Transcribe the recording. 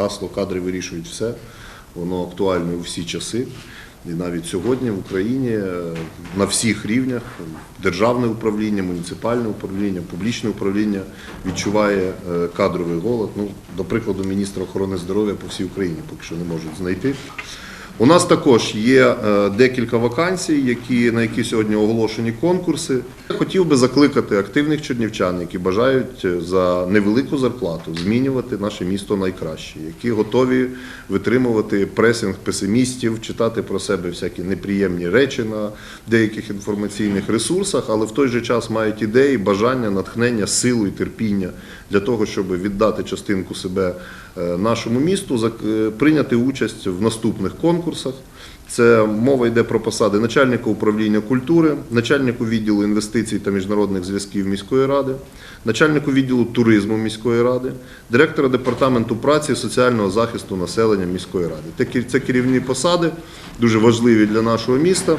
гасло кадри вирішують все. Воно актуальне у всі часи. І навіть сьогодні в Україні е, на всіх рівнях державне управління, муніципальне управління, публічне управління відчуває е, кадровий голод. Ну, до прикладу, міністра охорони здоров'я по всій Україні поки що не можуть знайти. У нас також є е, декілька вакансій, які, на які сьогодні оголошені конкурси. Я хотів би закликати активних чернівчан, які бажають е, за невелику зарплату змінювати наше місто найкраще, які готові витримувати пресинг песимістів, читати про себе всякі неприємні речі на деяких інформаційних ресурсах, але в той же час мають ідеї, бажання, натхнення, силу і терпіння для того, щоб віддати частинку себе е, нашому місту, прийняти участь в наступних конкурсах. Це мова йде про посади начальника управління культури, начальнику відділу інвестицій та міжнародних зв'язків міської ради, начальнику відділу туризму міської ради, директора департаменту праці і соціального захисту населення міської ради. Це керівні посади, дуже важливі для нашого міста.